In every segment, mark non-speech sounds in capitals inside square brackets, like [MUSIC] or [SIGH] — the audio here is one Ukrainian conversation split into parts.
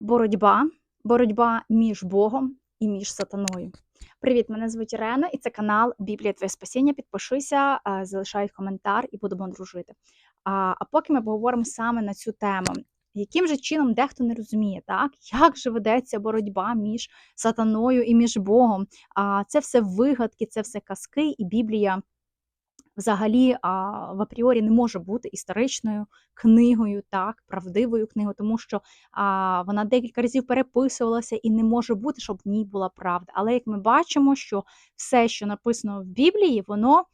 боротьба, боротьба між Богом і між сатаною. Привіт, мене звуть Ірена, і це канал Біблія Твоє Спасіння. Підпишися, е, залишай коментар і будемо дружити. А а поки ми поговоримо саме на цю тему, яким же чином дехто не розуміє, так як же ведеться боротьба між сатаною і між Богом? А це все вигадки, це все казки, і Біблія взагалі а, в апріорі не може бути історичною книгою, так, правдивою книгою, тому що а, вона декілька разів переписувалася і не може бути, щоб в ній була правда. Але як ми бачимо, що все, що написано в Біблії, воно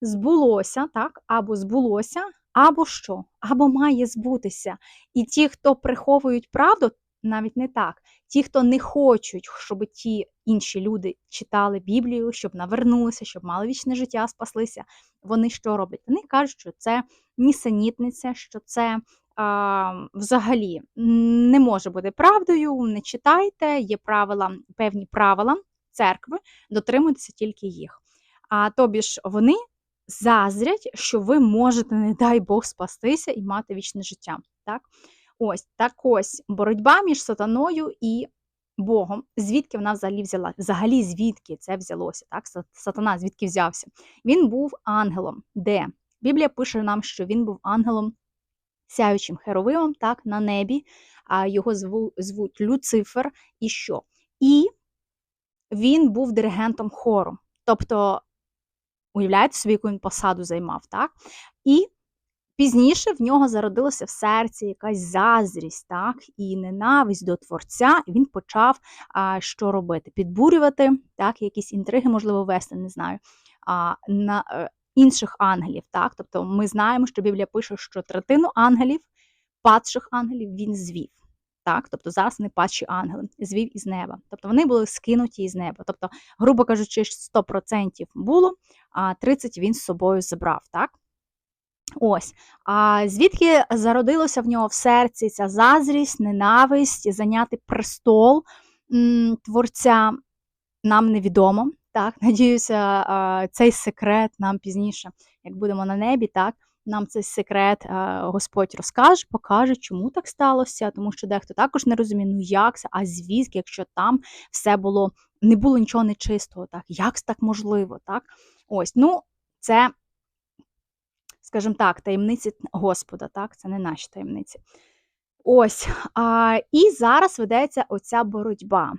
збулося, так, або збулося, або що, або має збутися. І ті, хто приховують правду, навіть не так. Ті, хто не хочуть, щоб ті інші люди читали Біблію, щоб навернулися, щоб мали вічне життя, спаслися. Вони що роблять? Вони кажуть, що це нісенітниця, що це а, взагалі не може бути правдою. Не читайте, є правила, певні правила церкви, дотримуйтеся тільки їх. А тобі ж вони заздрять, що ви можете, не дай Бог, спастися і мати вічне життя. Так? Ось так ось боротьба між сатаною і Богом. Звідки вона взагалі взяла? Взагалі, звідки це взялося? Так? Сатана звідки взявся? Він був ангелом. Де? Біблія пише нам, що він був ангелом, сяючим херовимом, так, на небі, а його зву, звуть Люцифер. І що? І він був диригентом хору. Тобто, уявляєте собі, яку він посаду займав, так? І Пізніше в нього зародилося в серці якась заздрість, так, і ненависть до творця, і він почав а, що робити? Підбурювати, так, якісь інтриги, можливо, вести, не знаю, а, на а, е, інших ангелів. так, Тобто ми знаємо, що Біблія пише, що третину ангелів, падших ангелів, він звів. Так, тобто зараз вони падші ангели, звів із неба. Тобто вони були скинуті із неба. Тобто, грубо кажучи, 100% було, а 30% він з собою забрав. так. Ось. А звідки зародилося в нього в серці ця зазрість, ненависть, зайняти престол творця, нам невідомо. Так, [LAUGHS] Надіюся, цей секрет нам пізніше, як будемо на небі, так, нам цей секрет Господь розкаже, покаже, чому так сталося, тому що дехто також не розуміє, ну як це, а звідки, якщо там все було, не було нічого нечистого, так, як так можливо? так, Ось, ну, це скажімо так, таємниці Господа, так, це не наші таємниці. Ось, а, І зараз ведеться оця боротьба.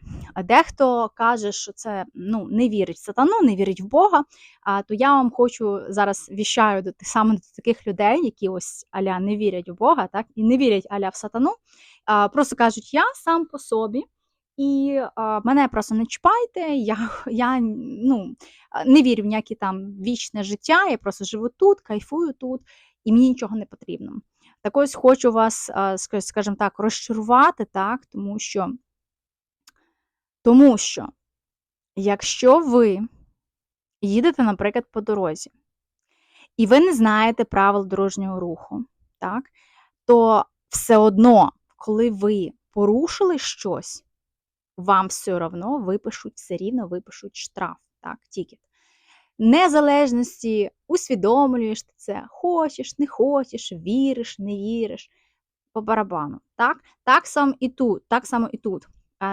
Дехто каже, що це ну, не вірить в сатану, не вірить в Бога. А то я вам хочу зараз віщаю до саме до таких людей, які ось аля не вірять в Бога, так, і не вірять аля в сатану. А, Просто кажуть, я сам по собі. І а, мене просто не чіпайте, я я ну, не вірю в ніяке там вічне життя, я просто живу тут, кайфую тут, і мені нічого не потрібно. Так ось хочу вас, скажімо так, розчарувати, так, тому що, тому що, якщо ви їдете, наприклад, по дорозі, і ви не знаєте правил дорожнього руху, так, то все одно, коли ви порушили щось, вам все одно випишуть, все рівно випишуть штраф, так, тікет. Незалежності усвідомлюєш ти це, хочеш, не хочеш, віриш, не віриш по барабану. Так так само і тут. так само і тут.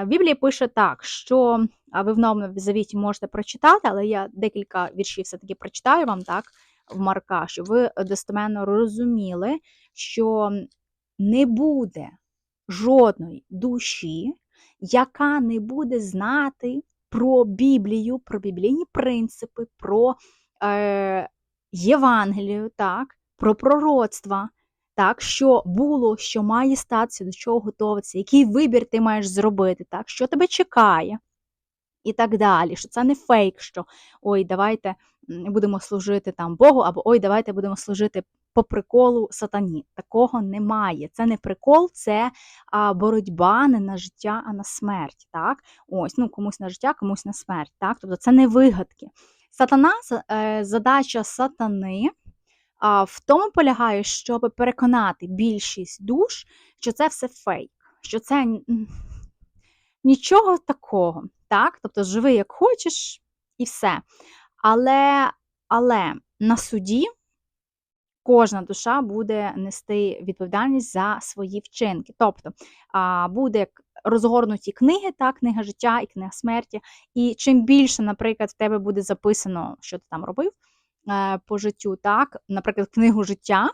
Біблія пише так, що ви в новому завіті можете прочитати, але я декілька віршів все-таки прочитаю вам так в Марка, щоб ви достеменно розуміли, що не буде жодної душі, яка не буде знати про Біблію, про біблійні принципи, про е, Євангелію, так, про пророцтва, так, що було, що має статися, до чого готуватися, який вибір ти маєш зробити, так, що тебе чекає. І так далі, що це не фейк, що ой, давайте будемо служити там Богу, або ой, давайте будемо служити по приколу сатані. Такого немає. Це не прикол, це а, боротьба не на життя, а на смерть. Так? Ось, ну комусь на життя, комусь на смерть. Так? Тобто це не вигадки. Сатана, е, задача сатани. В тому полягає, щоб переконати більшість душ, що це все фейк, що це нічого такого. так? Тобто живи як хочеш і все. Але, Але на суді кожна душа буде нести відповідальність за свої вчинки. Тобто буде розгорнуті книги, та книга життя і книга смерті. І чим більше, наприклад, в тебе буде записано, що ти там робив е, по життю, так, наприклад, книгу життя,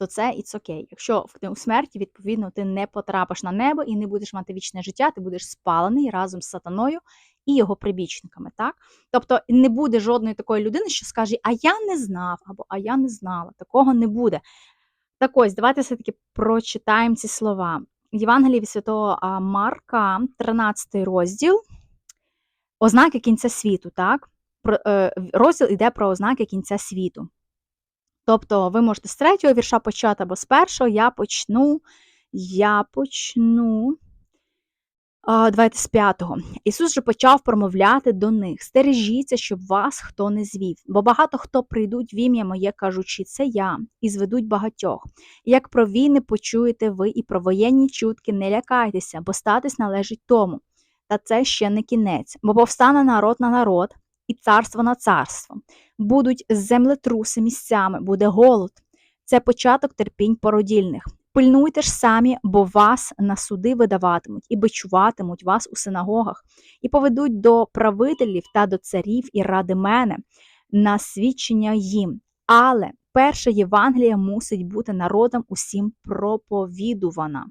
то це it's окей. Якщо в книгу смерті, відповідно, ти не потрапиш на небо і не будеш мати вічне життя, ти будеш спалений разом з сатаною і його прибічниками. так? Тобто не буде жодної такої людини, що скаже, а я не знав, або а я не знала. Такого не буде. Так ось, давайте все-таки прочитаємо ці слова. Євангелії Святого Марка, 13 розділ, ознаки кінця світу. так? Е, розділ йде про ознаки кінця світу. Тобто, ви можете з третього вірша почати або з першого, я почну, я почну. Давайте з п'ятого. Ісус же почав промовляти до них: стережіться, щоб вас хто не звів, бо багато хто прийдуть в ім'я моє, кажучи, це я, і зведуть багатьох. Як про війни почуєте ви і про воєнні чутки, не лякайтеся, бо статись належить тому. Та це ще не кінець, бо повстане народ на народ, і царство на царство. Будуть землетруси місцями, буде голод. Це початок терпінь породільних. Пильнуйте ж самі, бо вас на суди видаватимуть і бичуватимуть вас у синагогах, і поведуть до правителів та до царів і ради мене на свідчення їм. Але перша Євангелія мусить бути народом усім проповідувана.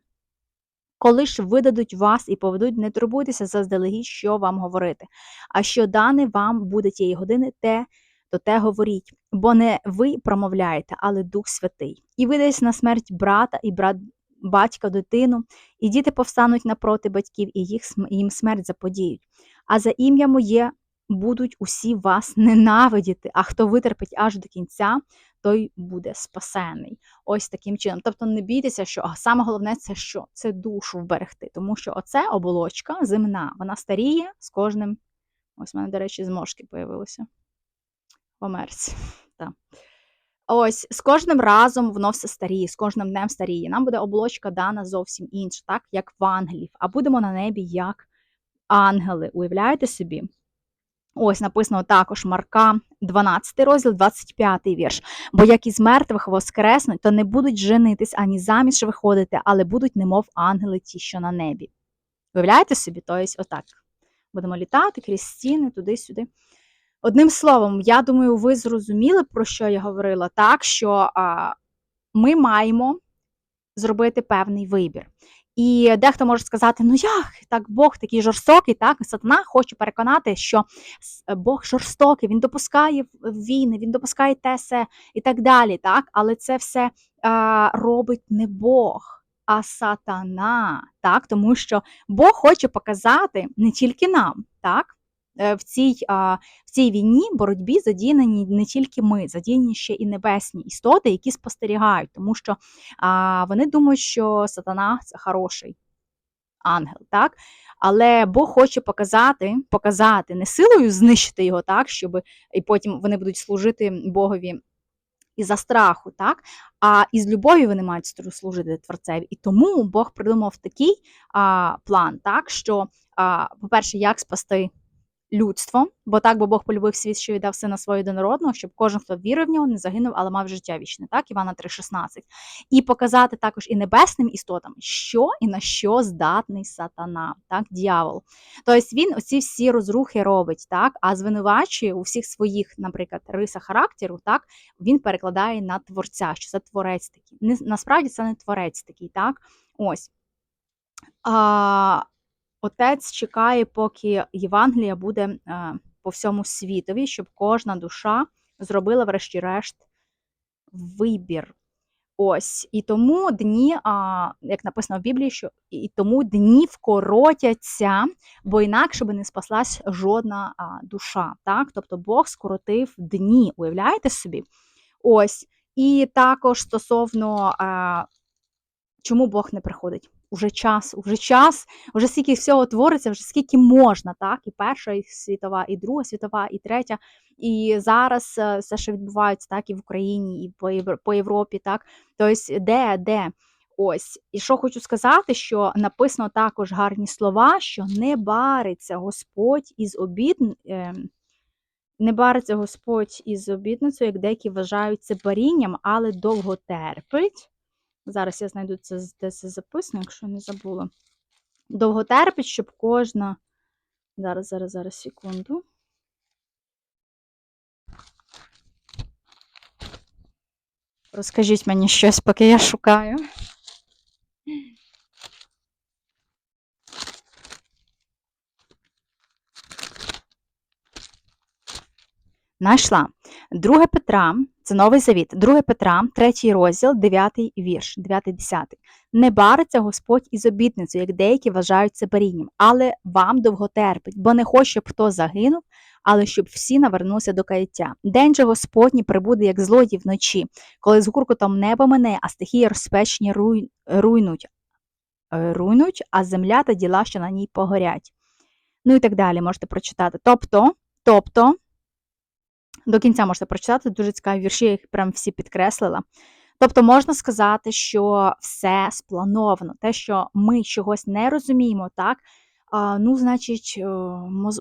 Коли ж видадуть вас і поведуть, не турбуйтеся заздалегідь, що вам говорити. А що дане вам буде тієї години, те то те говоріть, бо не ви промовляєте, але Дух Святий. І видасть на смерть брата і брат батька дитину, і діти повстануть напроти батьків, і їх їм смерть заподіють. А за ім'я моє будуть усі вас ненавидіти, а хто витерпить аж до кінця, той буде спасений. Ось таким чином. Тобто не бійтеся, що а саме головне це що? Це душу вберегти. Тому що оце оболочка земна, вона старіє з кожним. Ось в мене, до речі, зморшки появилися. [LAUGHS] Так. Ось з кожним разом воно все старіє, з кожним днем старіє. Нам буде оболочка дана зовсім інша, так як в ангелів, а будемо на небі як ангели. Уявляєте собі? Ось написано також Марка, 12 розділ, 25 вірш. Бо як із мертвих воскреснуть, то не будуть женитись ані заміж виходити, але будуть, немов ангели ті, що на небі. Уявляєте собі? Тобто, отак. Будемо літати крізь стіни, туди-сюди. Одним словом, я думаю, ви зрозуміли, про що я говорила, так що а, ми маємо зробити певний вибір. І дехто може сказати, ну як так Бог такий жорстокий, так сатана хоче переконати, що Бог жорстокий, він допускає війни, він допускає те все і так далі. так, Але це все а, робить не Бог, а сатана. так, Тому що Бог хоче показати не тільки нам, так, Е, в цій в цій війні боротьбі задіяні не тільки ми, задіяні ще і небесні істоти, які спостерігають, тому що вони думають, що сатана це хороший ангел. так? Але Бог хоче показати, показати не силою знищити його, так, щоб і потім вони будуть служити Богові. І за страху, так? А із любові вони мають служити Творцеві. І тому Бог придумав такий а, план, так, що, а, по-перше, як спасти людство, бо так бо Бог полюбив світ, що віддав сина свого єдинородного, щоб кожен, хто вірив в нього, не загинув, але мав життя вічне, так, Івана 3,16. І показати також і небесним істотам, що і на що здатний сатана, так, дьявол. Тобто він оці всі розрухи робить, так, а звинувачує у всіх своїх, наприклад, рисах характеру, так, він перекладає на творця, що це творець такий. Насправді це не творець такий, так? Ось. А, Отець чекає, поки Євангелія буде е, по всьому світові, щоб кожна душа зробила, врешті-решт, вибір. Ось. І тому дні, а, як написано в Біблії, що і тому дні вкоротяться, бо інакше би не спаслась жодна душа. Так? Тобто Бог скоротив дні, уявляєте собі? Ось. І також стосовно, а, чому Бог не приходить уже час, уже час, вже скільки всього твориться, вже скільки можна, так? І Перша і світова, і Друга світова, і третя. І зараз е, все, що відбувається, так, і в Україні, і по Європі, так. Тобто, де, де? Ось. І що хочу сказати, що написано також гарні слова, що не бариться Господь із обід. Ем, не бариться Господь із обідницею, як деякі вважають це барінням, але довго терпить Зараз я знайду це де це записано, якщо не забула. Довго терпить, щоб кожна. Зараз, зараз, зараз, секунду. Розкажіть мені щось, поки я шукаю. Найшла. Друге Петра, це новий завіт. Друге Петра, третій розділ, дев'ятий вірш, дев'ятий, десятий. Не бариться Господь із обітницею, як деякі вважають це барінням, але вам довго терпить, бо не хоче, щоб хто загинув, але щоб всі навернулися до каяття. День же Господній прибуде, як злодій вночі, коли з гуркотом небо мене, а стихії розпечні руй... руйнуть, е, руйнуть, а земля та діла, що на ній погорять. Ну і так далі можете прочитати. Тобто, тобто, до кінця можете прочитати, дуже цікаві вірші, я їх прям всі підкреслила. Тобто можна сказати, що все сплановано, те, що ми чогось не розуміємо, так, ну, значить, е,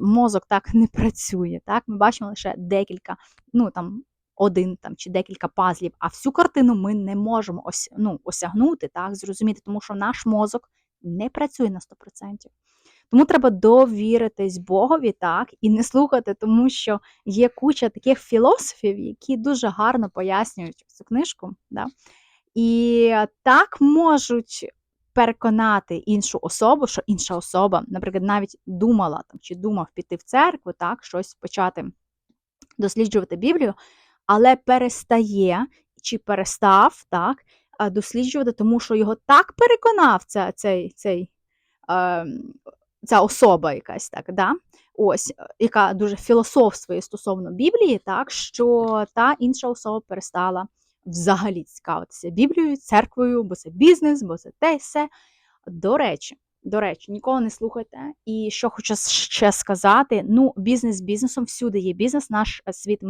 мозок так [LAUGHS] не працює. Так? Ми бачимо лише декілька, ну там один там, чи декілька пазлів, а всю картину ми не можемо ось, ну, осягнути, так, зрозуміти, тому що наш мозок не працює на 100%. Тому треба довіритись Богові, так, і не слухати, тому що є куча таких філософів, які дуже гарно пояснюють цю книжку. Да? І так можуть переконати іншу особу, що інша особа, наприклад, навіть думала там, чи думав піти в церкву, так, щось почати досліджувати Біблію, але перестає чи перестав так, досліджувати, тому що його так переконав ця, цей, цей, е, ця особа якась так, да? Ось, е, яка дуже філософствує стосовно Біблії, так, що та інша особа перестала взагалі цікавитися Біблією, церквою, бо це бізнес, бо це те все. До речі, до речі, нікого не слухайте. І що хочу ще сказати: ну, бізнес бізнесом всюди є бізнес, наш е, світ,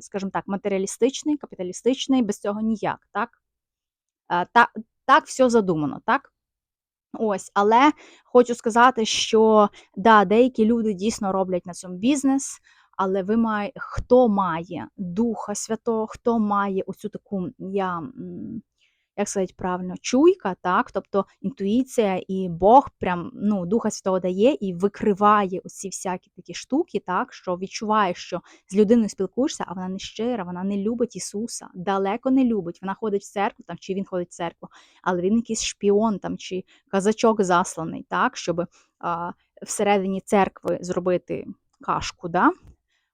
скажімо так, матеріалістичний, капіталістичний, без цього ніяк, так? Е, та, так все задумано, так? Ось, але хочу сказати, що да, деякі люди дійсно роблять на цьому бізнес, але ви має, хто має Духа Святого, хто має оцю таку я. Як сказати правильно, чуйка, так, тобто інтуїція і Бог прям ну, Духа Святого дає і викриває оці всякі такі штуки, так, що відчуваєш, що з людиною спілкуєшся, а вона не щира, вона не любить Ісуса, далеко не любить. Вона ходить в церкву, там, чи він ходить в церкву, але він якийсь шпіон там, чи казачок засланий, так, щоб а, всередині церкви зробити кашку. Да?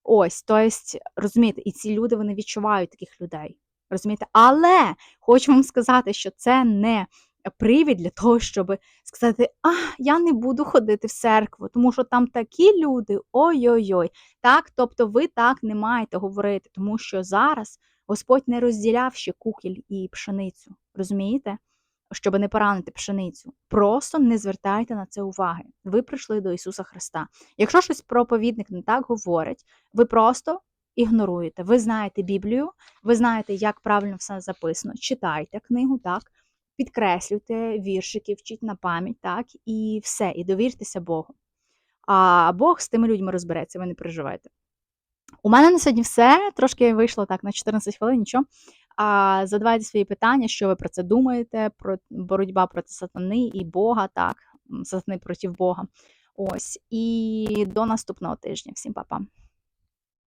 Ось, тобто, розумієте, і ці люди вони відчувають таких людей. Розумієте? Але хочу вам сказати, що це не привід для того, щоб сказати, а я не буду ходити в церкву, тому що там такі люди, ой-ой-ой. Так, тобто ви так не маєте говорити, тому що зараз Господь не розділяв ще кукіль і пшеницю. Розумієте? Щоб не поранити пшеницю. Просто не звертайте на це уваги. Ви прийшли до Ісуса Христа. Якщо щось проповідник не так говорить, ви просто ігноруєте. Ви знаєте Біблію, ви знаєте, як правильно все записано. Читайте книгу, так, підкреслюйте віршики, вчіть на пам'ять, так, і все, і довіртеся Богу. А Бог з тими людьми розбереться, ви не переживайте. У мене на сьогодні все. Трошки вийшло так на 14 хвилин, нічого. А задавайте свої питання, що ви про це думаєте, про боротьба проти сатани і Бога, так, сатани проти Бога. Ось. І до наступного тижня. Всім па-па.